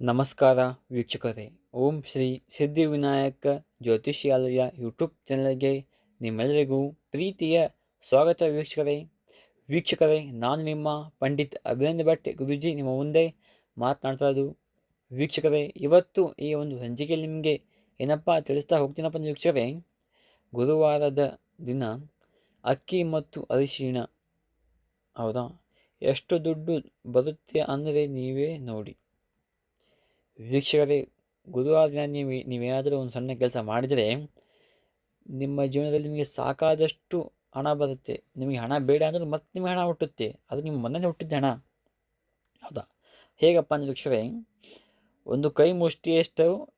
ನಮಸ್ಕಾರ ವೀಕ್ಷಕರೇ. ಓಂ ಶ್ರೀ ಸಿದ್ಧಿವಿನಾಯಕ ಜ್ಯೋತಿಷ್ಯಾಲಯ ಯೂಟ್ಯೂಬ್ ಚಾನಲ್ಗೆ ನಿಮ್ಮೆಲ್ಲರಿಗೂ ಪ್ರೀತಿಯ ಸ್ವಾಗತ ವೀಕ್ಷಕರೇ. ವೀಕ್ಷಕರೇ, ನಾನು ನಿಮ್ಮ ಪಂಡಿತ್ ಅಭಿನಂದ ಭಟ್ ಗುರುಜಿ ನಿಮ್ಮ ಮುಂದೆ ಮಾತನಾಡ್ತಾ ಇದ್ದು ವೀಕ್ಷಕರೇ, ಇವತ್ತು ಈ ಒಂದು ಸಂಚಿಕೆಯಲ್ಲಿ ನಿಮಗೆ ಏನಪ್ಪ ತಿಳಿಸ್ತಾ ಹೋಗ್ತೀನಪ್ಪ ವೀಕ್ಷಕರೇ, ಗುರುವಾರದ ದಿನ ಅಕ್ಕಿ ಮತ್ತು ಅರಿಶಿಣ. ಹೌದಾ? ಎಷ್ಟು ದುಡ್ಡು ಬರುತ್ತೆ ಅಂದರೆ ನೀವೇ ನೋಡಿ. ವೀಕ್ಷಕರೇ ಗುರುವಾರ ದಿನ ನೀವು ನೀವೇನಾದರೂ ಒಂದು ಸಣ್ಣ ಕೆಲಸ ಮಾಡಿದರೆ ನಿಮ್ಮ ಜೀವನದಲ್ಲಿ ನಿಮಗೆ ಸಾಕಾದಷ್ಟು ಹಣ ಬರುತ್ತೆ. ನಿಮಗೆ ಹಣ ಬೇಡ ಅಂದರೆ ಮತ್ತೆ ನಿಮಗೆ ಹಣ ಹುಟ್ಟುತ್ತೆ. ಅದು ನಿಮ್ಮ ಮನೇಲಿ ಹುಟ್ಟಿದ್ದ ಹಣ. ಹೌದಾ? ಹೇಗಪ್ಪ ಅಂದರೆ ವೀಕ್ಷಕರೇ, ಒಂದು ಕೈ ಮುಷ್ಟಿಯಷ್ಟು,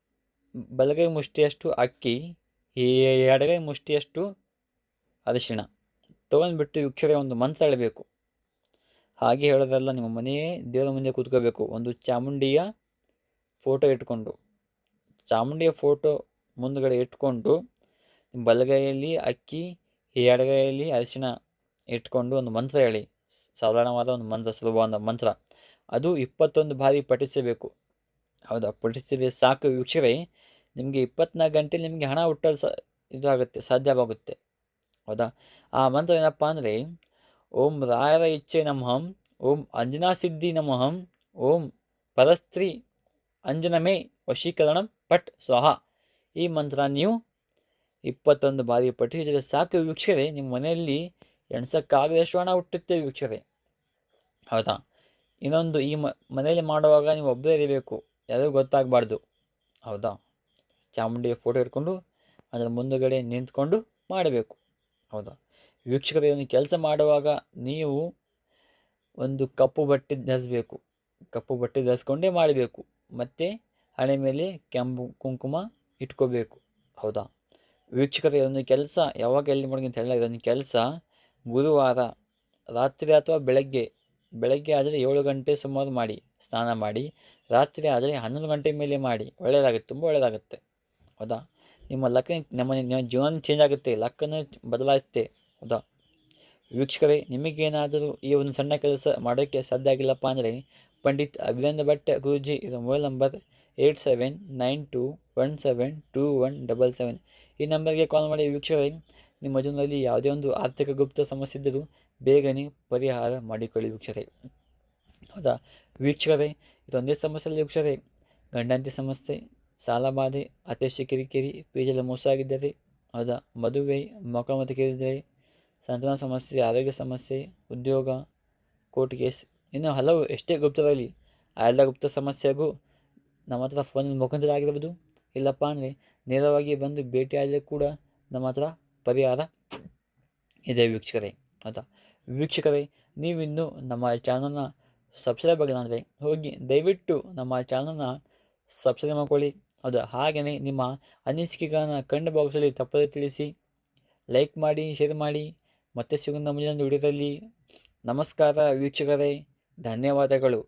ಬಲಗೈ ಮುಷ್ಟಿಯಷ್ಟು ಅಕ್ಕಿ ಎಡಗೈ ಮುಷ್ಟಿಯಷ್ಟು ಅರಿಶಿಣ. ತೊಗೊಂಡ್ಬಿಟ್ಟು ವೀಕ್ಷಕರೇ ಒಂದು ಮಂತ್ರ ಹೇಳಬೇಕು. ಹಾಗೆ ಹೇಳೋದಲ್ಲ ನಿಮ್ಮ ಮನೆಯೇ ದೇವರ ಮುಂದೆ ಕೂತ್ಕೋಬೇಕು. ಒಂದು ಚಾಮುಂಡಿಯ ಫೋಟೋ ಇಟ್ಕೊಂಡು, ಚಾಮುಂಡಿಯ ಫೋಟೋ ಮುಂದುಗಡೆ ಇಟ್ಕೊಂಡು, ಬಲಗೈಯಲ್ಲಿ ಅಕ್ಕಿ ಎಡಗೈಯಲ್ಲಿ ಅರಿಶಿನ ಇಟ್ಕೊಂಡು ಒಂದು ಮಂತ್ರ ಹೇಳಿ. ಸಾಧಾರಣವಾದ ಒಂದು ಮಂತ್ರ, ಸುಲಭವಾದ ಮಂತ್ರ. ಅದು ಇಪ್ಪತ್ತೊಂದು ಬಾರಿ ಪಠಿಸಬೇಕು. ಹೌದಾ? ಪಠಿಸಿದರೆ ಸಾಕು ವೀಕ್ಷಕರೇ ನಿಮಗೆ ಇಪ್ಪತ್ನಾಲ್ಕು ಗಂಟೆ ನಿಮಗೆ ಹಣ ಹುಟ್ಟಲು ಸಾ ಇದು ಆಗುತ್ತೆ ಸಾಧ್ಯವಾಗುತ್ತೆ. ಹೌದಾ? ಆ ಮಂತ್ರ ಏನಪ್ಪ ಅಂದರೆ, ಓಂ ರಾಯರ ಇಚ್ಛೆ ನಮಃ, ಓಂ ಅಂಜನಾ ಸಿದ್ಧಿ ನಮಃ, ಓಂ ಪರಸ್ತ್ರೀ ಅಂಜನಮೇ ವಶೀಕರಣ ಪಟ್ ಸ್ವಾಹ. ಈ ಮಂತ್ರ ನೀವು ಇಪ್ಪತ್ತೊಂದು ಬಾರಿ ಪಠಿಸಿದರೆ ಸಾಕು ವೀಕ್ಷಕರೇ, ನಿಮ್ಮ ಮನೆಯಲ್ಲಿ ಎಣ್ಸಕ್ಕಾಗದಷ್ಟು ಹಣ ಹುಟ್ಟುತ್ತೆ ವೀಕ್ಷಕರೇ. ಹೌದಾ? ಇನ್ನೊಂದು, ಈ ಮನೆಯಲ್ಲಿ ಮಾಡುವಾಗ ನೀವು ಒಬ್ಬರೇ ಇರಬೇಕು, ಯಾರಿಗೂ ಗೊತ್ತಾಗಬಾರ್ದು. ಹೌದಾ? ಚಾಮುಂಡಿಯ ಫೋಟೋ ಇಟ್ಕೊಂಡು ಅದರ ಮುಂದುಗಡೆ ನಿಂತ್ಕೊಂಡು ಮಾಡಬೇಕು. ಹೌದಾ? ವೀಕ್ಷಕರೇ, ಒಂದು ಕೆಲಸ ಮಾಡುವಾಗ ನೀವು ಒಂದು ಕಪ್ಪು ಬಟ್ಟೆ ಧರಿಸಬೇಕು. ಕಪ್ಪು ಬಟ್ಟೆ ಧರಿಸ್ಕೊಂಡೇ ಮಾಡಬೇಕು. ಮತ್ತು ಹಣೆ ಮೇಲೆ ಕೆಂಪು ಕುಂಕುಮ ಇಟ್ಕೋಬೇಕು. ಹೌದಾ? ವೀಕ್ಷಕರೇ, ಇದೊಂದು ಕೆಲಸ. ಯಾವಾಗ ಎಲ್ಲಿ ಮಾಡಿ ಅಂತ ಹೇಳಿಲ್ಲ. ಇದೊಂದು ಕೆಲಸ. ಗುರುವಾರ ರಾತ್ರಿ ಅಥವಾ ಬೆಳಗ್ಗೆ ಬೆಳಗ್ಗೆ ಆದರೆ ಏಳು ಗಂಟೆ ಸುಮಾರು ಮಾಡಿ, ಸ್ನಾನ ಮಾಡಿ, ರಾತ್ರಿ ಆದರೆ ಹನ್ನೊಂದು ಗಂಟೆ ಮೇಲೆ ಮಾಡಿ. ಒಳ್ಳೆಯದಾಗುತ್ತೆ, ತುಂಬ ಒಳ್ಳೆಯದಾಗುತ್ತೆ. ಹೌದಾ? ನಿಮ್ಮ ಲಕ್ಕ ನಮ್ಮ, ನಿಮ್ಮ ಜೀವನ ಚೇಂಜ್ ಆಗುತ್ತೆ, ಲಕ್ಕನ್ನು ಬದಲಾಯಿಸುತ್ತೆ. ಹೌದಾ? ವೀಕ್ಷಕರೇ, ನಿಮಗೇನಾದರೂ ಈ ಒಂದು ಸಣ್ಣ ಕೆಲಸ ಮಾಡೋಕ್ಕೆ ಸಾಧ್ಯ ಆಗಿಲ್ಲಪ್ಪ ಅಂದರೆ ಪಂಡಿತ್ ಅಭಿನಂದ ಭಟ್ ಗುರುಜಿ, ಇದು mobile number eight seven nine two one seven two one double seven. ಈ ನಂಬರ್ಗೆ ಕಾಲ್ ಮಾಡಿ ವೀಕ್ಷಕರೇ, ನಿಮ್ಮ ಜೀವನದಲ್ಲಿ ಯಾವುದೇ ಒಂದು ಆರ್ಥಿಕ ಗುಪ್ತ ಸಮಸ್ಯೆ ಇದ್ದರೂ ಬೇಗನೆ ಪರಿಹಾರ ಮಾಡಿಕೊಳ್ಳಿ ವೀಕ್ಷಕರೇ. ಹೌದಾ? ವೀಕ್ಷಕರೇ, ಇದೊಂದೇ ಸಮಸ್ಯೆಯಲ್ಲಿ ವೀಕ್ಷಕರೇ. ಗಂಡಂತಿ ಸಮಸ್ಯೆ ಸಾಲಬಾಧೆ ಅತ್ಯಶ ಕಿರಿಕಿರಿ ಪೀಜಲ ಮೋಸ ಆಗಿದ್ದರೆ. ಹೌದಾ? ಮದುವೆ, ಮಕ್ಕಳ ಮತ್ತು ಕೇಳಿದರೆ, ಸಂತಾನ ಸಮಸ್ಯೆ, ಆರೋಗ್ಯ ಸಮಸ್ಯೆ, ಉದ್ಯೋಗ, ಕೋರ್ಟ್ ಕೇಸ್ ಇನ್ನು ಹಲವು ಎಷ್ಟೇ ಗುಪ್ತರಲ್ಲಿ ಆ ಎಲ್ಲ ಗುಪ್ತ ಸಮಸ್ಯೆಗೂ ನಮ್ಮ ಹತ್ರ ಫೋನಿನ ಮುಖಾಂತರ ಆಗಿರ್ಬೋದು ಇಲ್ಲಪ್ಪ ಅಂದರೆ ನೇರವಾಗಿ ಬಂದು ಭೇಟಿಯಾದರೆ ಕೂಡ ನಮ್ಮ ಹತ್ರ ಪರಿಹಾರ ಇದೆ ವೀಕ್ಷಕರೇ. ಆಯಿತಾ? ವೀಕ್ಷಕರೇ ನೀವಿನ್ನೂ ನಮ್ಮ ಚಾನಲ್ನ ಸಬ್ಸ್ಕ್ರೈಬ್ ಆಗಿಲ್ಲ ಅಂದರೆ ಹೋಗಿ ದಯವಿಟ್ಟು ನಮ್ಮ ಚಾನಲ್ನ ಸಬ್ಸ್ಕ್ರೈಬ್ ಮಾಡ್ಕೊಳ್ಳಿ. ಹೌದಾ? ಹಾಗೆಯೇ ನಿಮ್ಮ ಅನಿಸಿಕೆಗಳನ್ನು ಕಂಡು ಬಾಕ್ಸಲ್ಲಿ ತಪ್ಪದೇ ತಿಳಿಸಿ ಲೈಕ್ ಮಾಡಿ ಶೇರ್ ಮಾಡಿ. ಮತ್ತೆ ಸಿಗೋಣ ಮುಂದಿನ ವಿಡಿಯೋದಲ್ಲಿ ನಮಸ್ಕಾರ ವೀಕ್ಷಕರೇ. ಧನ್ಯವಾದಗಳು.